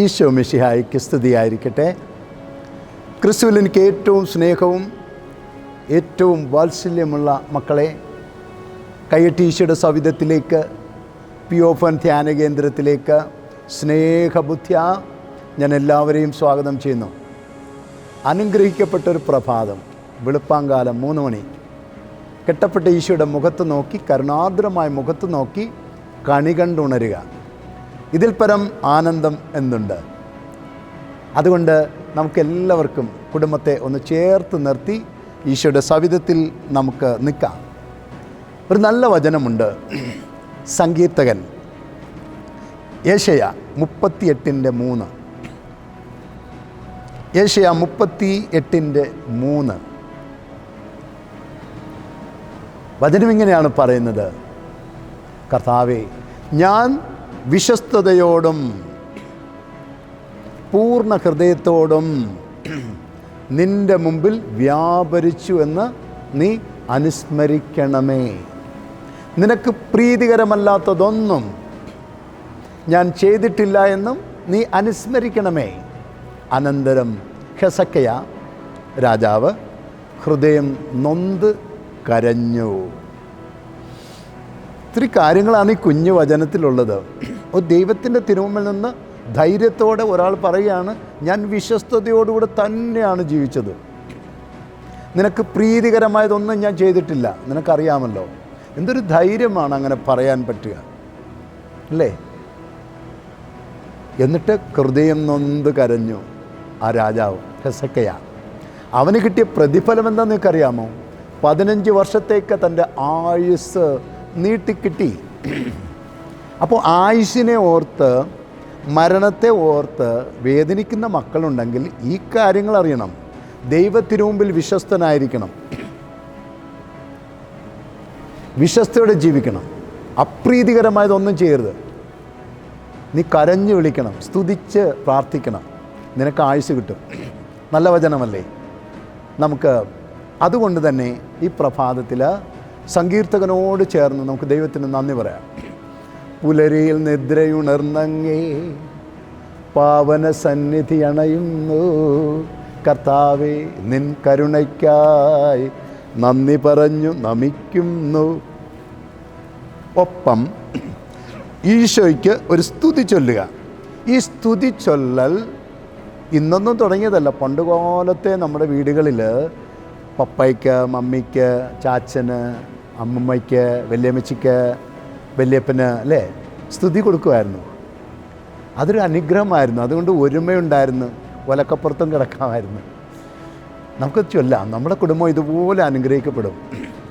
ഈശോ മിഷിഹായിക്ക് സ്തുതിയായിരിക്കട്ടെ ക്രിസ്തുവിൽ എനിക്ക് ഏറ്റവും സ്നേഹവും ഏറ്റവും വാത്സല്യമുള്ള മക്കളെ കയ്യട്ടി ഈശോയുടെ സവിധത്തിലേക്ക് പിയോഫൻ ധ്യാന കേന്ദ്രത്തിലേക്ക് സ്നേഹബുദ്ധ്യ ഞാൻ എല്ലാവരെയും സ്വാഗതം ചെയ്യുന്നു. അനുഗ്രഹിക്കപ്പെട്ടൊരു പ്രഭാതം വെളുപ്പാങ്കാലം മൂന്ന് മണി. കെട്ടപ്പെട്ട ഈശോയുടെ മുഖത്ത് നോക്കി കരുണാർദ്രമായ മുഖത്ത് നോക്കി കണി കണ്ടുണരുക. ഇതിൽ പരം ആനന്ദം എന്തുണ്ട്? അതുകൊണ്ട് നമുക്കെല്ലാവർക്കും കുടുംബത്തെ ഒന്ന് ചേർത്ത് നിർത്തി ഈശോയുടെ സവിധത്തിൽ നമുക്ക് നിൽക്കാം. ഒരു നല്ല വചനമുണ്ട്. സങ്കീർത്തകൻ ഏഷ്യ മുപ്പത്തിയെട്ടിന്റെ മൂന്ന്. ഏഷ്യ മുപ്പത്തി എട്ടിന്റെ മൂന്ന്. വചനം ഇങ്ങനെയാണ് പറയുന്നത്. കർത്താവേ ഞാൻ വിശ്വസ്തയോടും പൂർണ ഹൃദയത്തോടും നിന്റെ മുമ്പിൽ വ്യാപരിച്ചു എന്ന് നീ അനുസ്മരിക്കണമേ. നിനക്ക് പ്രീതികരമല്ലാത്തതൊന്നും ഞാൻ ചെയ്തിട്ടില്ല എന്നും നീ അനുസ്മരിക്കണമേ. അനന്തരം ഹെസക്കയ രാജാവ് ഹൃദയം നൊന്ത് കരഞ്ഞു. ഇത്തിരി കാര്യങ്ങളാണ് ഈ കുഞ്ഞു വചനത്തിലുള്ളത്. ഒരു ദൈവത്തിന്റെ തിരുമുമ്പിൽ നിന്ന് ധൈര്യത്തോടെ ഒരാൾ പറയുകയാണ് ഞാൻ വിശ്വസ്തയോടുകൂടെ തന്നെയാണ് ജീവിച്ചത്. നിനക്ക് പ്രീതികരമായതൊന്നും ഞാൻ ചെയ്തിട്ടില്ല. നിനക്കറിയാമല്ലോ. എന്തൊരു ധൈര്യമാണ് അങ്ങനെ പറയാൻ പറ്റുക. അല്ലേ? എന്നിട്ട് ഹൃദയം നൊന്ത് കരഞ്ഞു ആ രാജാവ് ഹെസക്കയ. അവന് കിട്ടിയ പ്രതിഫലം എന്താണെന്ന് നിനക്കറിയാമോ? പതിനഞ്ച് വർഷത്തേക്ക് തന്റെ ആയുസ് നീട്ടിക്കിട്ടി. അപ്പോൾ ആയുഷിനെ ഓർത്ത് മരണത്തെ ഓർത്ത് വേദനിക്കുന്ന മക്കളുണ്ടെങ്കിൽ ഈ കാര്യങ്ങൾ അറിയണം. ദൈവത്തിനു വിശ്വസ്തനായിരിക്കണം. വിശ്വസ്തയോടെ ജീവിക്കണം. അപ്രീതികരമായതൊന്നും ചെയ്യരുത്. നീ കരഞ്ഞു വിളിക്കണം. സ്തുതിച്ച് പ്രാർത്ഥിക്കണം. നിനക്ക് ആയുസ് കിട്ടും. നല്ല വചനമല്ലേ? നമുക്ക് അതുകൊണ്ട് തന്നെ ഈ പ്രഭാതത്തിൽ സങ്കീർത്തകനോട് ചേർന്ന് നമുക്ക് ദൈവത്തിന് നന്ദി പറയാം. പുലരിയിൽ നിദ്രയുണർന്നങ്ങേ പാവന സന്നിധി അണയുന്നു. കർത്താവേ നിൻ കരുണയ്ക്കായി നന്ദി പറഞ്ഞു നമിക്കുന്നു. ഒപ്പം ഈശോയ്ക്ക് ഒരു സ്തുതി ചൊല്ലുക. ഈ സ്തുതി ചൊല്ലൽ ഇന്നൊന്നും തുടങ്ങിയതല്ല. പണ്ടുകാലത്തെ നമ്മുടെ വീടുകളിൽ പപ്പയ്ക്ക് മമ്മിക്ക് ചാച്ചന് അമ്മമ്മയ്ക്ക് വല്യമ്മച്ചിക്ക് വല്യപ്പന് അല്ലേ? സ്തുതി കൊടുക്കുമായിരുന്നു. അതൊരു അനുഗ്രഹമായിരുന്നു. അതുകൊണ്ട് ഒരുമയുണ്ടായിരുന്നു. ഒലക്കപ്പുറത്തും കിടക്കാമായിരുന്നു. നമുക്ക് ചൊല്ലാം. നമ്മുടെ കുടുംബം ഇതുപോലെ അനുഗ്രഹിക്കപ്പെടും.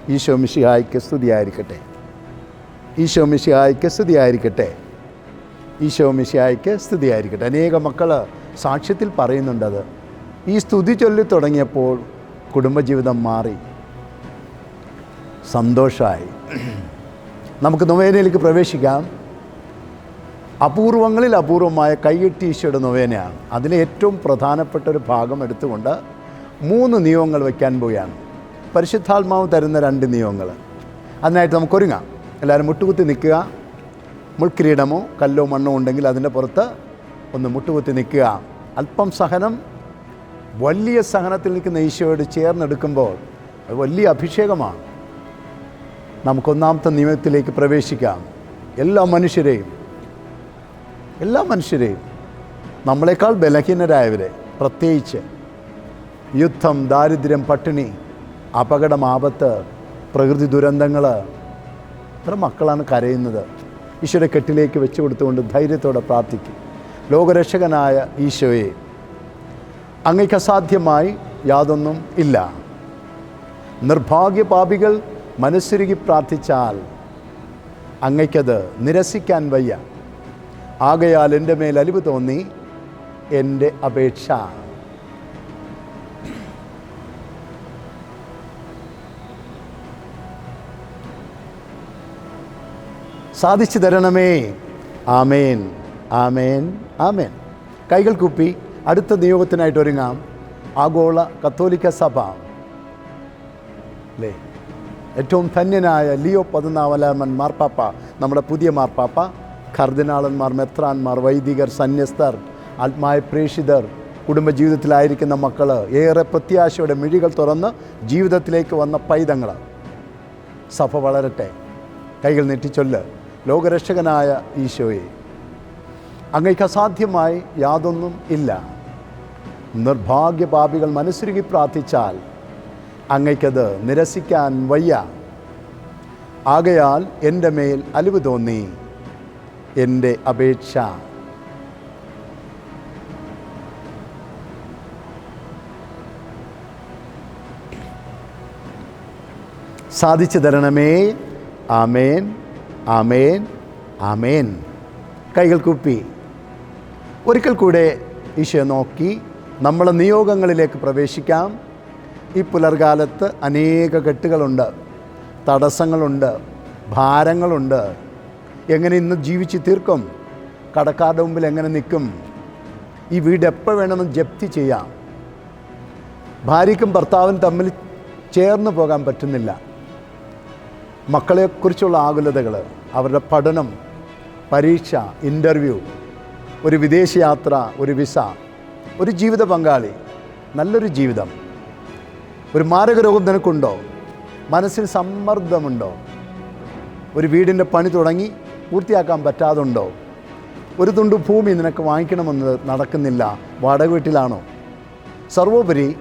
ഈശോ മിശിഹായ്ക്ക് സ്തുതിയായിരിക്കട്ടെ. ഈശോ മിശിഹായ്ക്ക് സ്തുതിയായിരിക്കട്ടെ. ഈശോ സ്തുതി സ്തുതിയായിരിക്കട്ടെ. അനേക മക്കൾ സാക്ഷ്യത്തിൽ പറയുന്നുണ്ടത് ഈ സ്തുതി ചൊല്ലി തുടങ്ങിയപ്പോൾ കുടുംബജീവിതം മാറി. സന്തോഷമായി നമുക്ക് നൊവേനയിലേക്ക് പ്രവേശിക്കാം. അപൂർവങ്ങളിൽ അപൂർവമായ കൈയെട്ടി ഈശോയുടെ നൊവേനയാണ്. അതിലെ ഏറ്റവും പ്രധാനപ്പെട്ട ഒരു ഭാഗം എടുത്തുകൊണ്ട് മൂന്ന് നിയമങ്ങൾ വയ്ക്കാൻ പോവുകയാണ്. പരിശുദ്ധാത്മാവ് തരുന്ന രണ്ട് നിയമങ്ങൾ അതിനായിട്ട് നമുക്കൊരുങ്ങാം എല്ലാവരും മുട്ടുകുത്തി നിൽക്കുക. മുൾക്കിരീടമോ കല്ലോ മണ്ണോ ഉണ്ടെങ്കിൽ അതിന്റെ പുറത്ത് ഒന്ന് മുട്ടുകുത്തി നിൽക്കുക. അല്പം സഹനം. വലിയ സഹനത്തിൽ നിൽക്കുന്ന ഈശോയോട് ചേർന്നെടുക്കുമ്പോൾ അത് വലിയ അഭിഷേകമാണ്. നമുക്കൊന്നാമത്തെ നിയമത്തിലേക്ക് പ്രവേശിക്കാം. എല്ലാ മനുഷ്യരെയും എല്ലാ മനുഷ്യരെയും നമ്മളെക്കാൾ ബലഹീനരായവരെ പ്രത്യേകിച്ച് യുദ്ധം ദാരിദ്ര്യം പട്ടിണി അപകടം ആപത്ത് പ്രകൃതി ദുരന്തങ്ങൾ എത്ര മക്കളാണ് കരയുന്നത്. ഈശോയുടെ കെട്ടിലേക്ക് വെച്ചു കൊടുത്തുകൊണ്ട് ധൈര്യത്തോടെ പ്രാർത്ഥിക്കും. ലോകരക്ഷകനായ ഈശോയെ അങ്ങയ്ക്ക് അസാധ്യമായി യാതൊന്നും ഇല്ല. നിർഭാഗ്യ പാപികൾ മനസ്സുരുകി പ്രാർത്ഥിച്ചാൽ അങ്ങയ്ക്കത് നിരസിക്കാൻ വയ്യ. ആകയാൽ എന്റെ മേൽ അലിവ് തോന്നി എന്റെ അപേക്ഷ. സാധിച്ചു തരണമേ. ആമേൻ. ആമേൻ. ആമേൻ. കൈകൾ കുപ്പി അടുത്ത നിയോഗത്തിനായിട്ട് ഒരുങ്ങാം. ആഗോള കത്തോലിക്ക സഭ. അല്ലേ ഏറ്റവും ധന്യനായ ലിയോ പതിനാവലാമൻ മാർപ്പാപ്പ നമ്മുടെ പുതിയ മാർപ്പാപ്പ കർദിനാളന്മാർ മെത്രാന്മാർ വൈദികർ സന്യസ്തർ ആത്മായ പ്രേഷിതർ കുടുംബജീവിതത്തിലായിരിക്കുന്ന മക്കൾ ഏറെ പ്രത്യാശയുടെ മിഴികൾ തുറന്ന് ജീവിതത്തിലേക്ക് വന്ന പൈതങ്ങൾ സഭ വളരട്ടെ. കൈകൾ നെറ്റിച്ചൊല്ല് ലോകരക്ഷകനായ ഈശോയെ. അങ്ങേക്ക് അസാധ്യമായി യാതൊന്നും ഇല്ല. നിർഭാഗ്യപാപികൾ മനസ്സുരുകി പ്രാർത്ഥിച്ചാൽ അങ്ങയ്ക്കത് നിരസിക്കാൻ വയ്യ. ആകയാൽ എന്റെ മേൽ അലിവ് തോന്നി. എന്റെ അപേക്ഷ. സാധിച്ചു തരണമേ. ആമേൻ. ആമേൻ. ആമേൻ. കൈകൾ കുപ്പി. ഒരിക്കൽ കൂടെ ഈശോ നോക്കി നമ്മളെ നിയോഗങ്ങളിലേക്ക് പ്രവേശിക്കാം. ഈ പുലർകാലത്ത് അനേക കെട്ടുകളുണ്ട്. തടസ്സങ്ങളുണ്ട്. ഭാരങ്ങളുണ്ട്. എങ്ങനെ ഇന്ന് ജീവിച്ച് തീർക്കും? കടക്കാരുടെ മുമ്പിൽ എങ്ങനെ നിൽക്കും? ഈ വീട് എപ്പോൾ വേണമെന്ന് ജപ്തി ചെയ്യാം. ഭാര്യയ്ക്കും ഭർത്താവിനും തമ്മിൽ ചേർന്ന് പോകാൻ പറ്റുന്നില്ല. മക്കളെക്കുറിച്ചുള്ള ആകുലതകൾ അവരുടെ പഠനം പരീക്ഷ ഇന്റർവ്യൂ ഒരു വിദേശയാത്ര ഒരു വിസ ഒരു ജീവിത പങ്കാളി നല്ലൊരു ജീവിതം. ഒരു മാരക രോഗം നിനക്കുണ്ടോ? മനസ്സിൽ സമ്മർദ്ദമുണ്ടോ? ഒരു വീടിന്റെ പണി തുടങ്ങി പൂർത്തിയാക്കാൻ പറ്റാതുണ്ടോ? ഒരു തുണ്ട് ഭൂമി നിനക്ക് വാങ്ങിക്കണമെന്ന് നടക്കുന്നില്ല വാടക വീട്ടിലാണോ സർവോപരി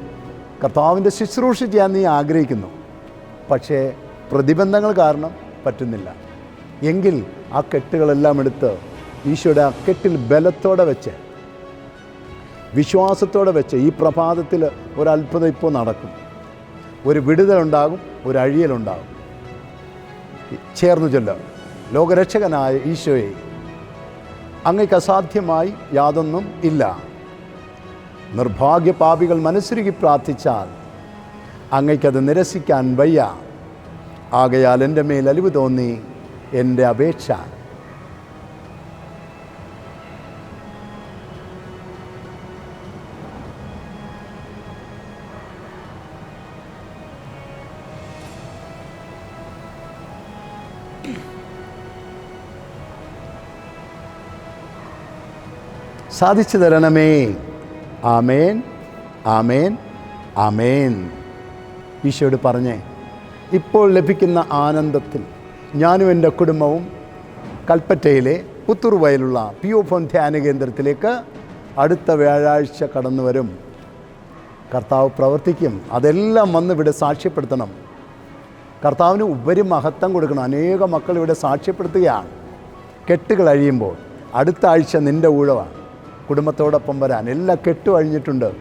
കർത്താവിന്റെ ശുശ്രൂഷ ചെയ്യാൻ നീ ആഗ്രഹിക്കുന്നു പക്ഷേ പ്രതിബന്ധങ്ങൾ കാരണം പറ്റുന്നില്ല. എങ്കിൽ ആ കെട്ടുകളെല്ലാം എടുത്ത് ഈശോയുടെ ആ കെട്ടിൽ ബലത്തോടെ വെച്ച് വിശ്വാസത്തോടെ വെച്ച് ഈ പ്രഭാതത്തിൽ ഒരത്ഭുതം ഇപ്പോൾ നടക്കും. ഒരു വിടുതലുണ്ടാകും ഒരു അഴിയലുണ്ടാകും. ചേർന്നു ചൊല്ല ലോകരക്ഷകനായ ഈശോയെ അങ്ങയ്ക്ക് അസാധ്യമായി യാതൊന്നും ഇല്ല. നിർഭാഗ്യ പാപികൾ മനസ്സുരുകി പ്രാർത്ഥിച്ചാൽ അങ്ങയ്ക്കത് നിരസിക്കാൻ വയ്യ. ആകയാൽ എന്റെ മേൽ അലിവ് തോന്നി എന്റെ അപേക്ഷ സാധിച്ചു തരണമേ. ആമേൻ. ആമേൻ. ആമേൻ. ഈശോയോട് പറഞ്ഞേ ഇപ്പോൾ ലഭിക്കുന്ന ആനന്ദത്തിൽ ഞാനും എന്റെ കുടുംബവും കൽപ്പറ്റയിലെ പുത്തൂർ വയലുള്ള പി ഒ ഫോൺ ധ്യാന കേന്ദ്രത്തിലേക്ക് അടുത്ത വ്യാഴാഴ്ച കടന്നു വരും കർത്താവ് പ്രവർത്തിക്കും. അതെല്ലാം വന്ന് ഇവിടെ സാക്ഷ്യപ്പെടുത്തണം. കർത്താവിന് ഉപരി മഹത്വം കൊടുക്കണം. അനേക മക്കൾ ഇവിടെ സാക്ഷ്യപ്പെടുത്തുകയാണ്. കെട്ടുകൾ അഴിയുമ്പോൾ അടുത്ത ആഴ്ച നിന്റെ ഊഴവാണ്. കുടുംബത്തോടൊപ്പം വരാൻ എല്ലാ കെട്ടും അഴിഞ്ഞിട്ടുണ്ട്.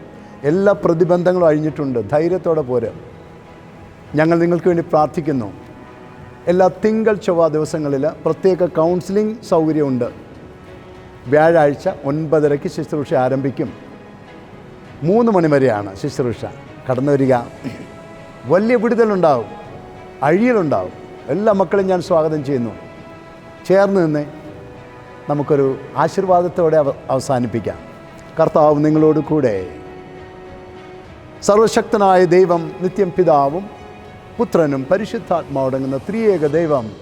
എല്ലാ പ്രതിബന്ധങ്ങളും അഴിഞ്ഞിട്ടുണ്ട്. ധൈര്യത്തോടെ പോര്. ഞങ്ങൾ നിങ്ങൾക്ക് വേണ്ടി പ്രാർത്ഥിക്കുന്നു. എല്ലാ തിങ്കൾ ചൊവ്വ ദിവസങ്ങളിൽ പ്രത്യേക കൗൺസിലിംഗ് സൗകര്യമുണ്ട്. വ്യാഴാഴ്ച ഒൻപതരയ്ക്ക് ശുശ്രൂഷ ആരംഭിക്കും. മൂന്ന് മണി വരെയാണ് ശുശ്രൂഷ. കടന്നു വരിക വലിയ വിടുതലുണ്ടാവും. അഴിയലുണ്ടാവും. എല്ലാ മക്കളും ഞാൻ സ്വാഗതം ചെയ്യുന്നു. ചേർന്ന് നിന്ന് നമുക്കൊരു ആശീർവാദത്തോടെ അവ അവസാനിപ്പിക്കാം. കർത്താവ് നിങ്ങളോട് കൂടെ. സർവശക്തനായ ദൈവം നിത്യം പിതാവും പുത്രനും പരിശുദ്ധാത്മാവടങ്ങുന്ന ത്രിയേക ദൈവം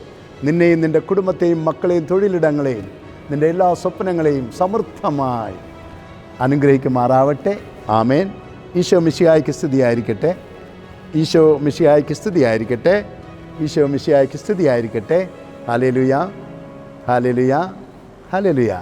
നിന്നെയും നിന്റെ കുടുംബത്തെയും മക്കളെയും തൊഴിലിടങ്ങളെയും നിന്റെ എല്ലാ സ്വപ്നങ്ങളെയും സമൃദ്ധമായി അനുഗ്രഹിക്കുമാറാവട്ടെ. ആമേൻ. ഈശോ മിശിയായ്ക്ക് സ്തുതിയായിരിക്കട്ടെ. ഈശോ മിശിയായ്ക്ക് സ്തുതിയായിരിക്കട്ടെ. ഈശോ മിശിയായ്ക്ക് സ്തുതിയായിരിക്കട്ടെ. ഹാലേലുയ. ഹാലേലുയ. ഹാലേലുയ.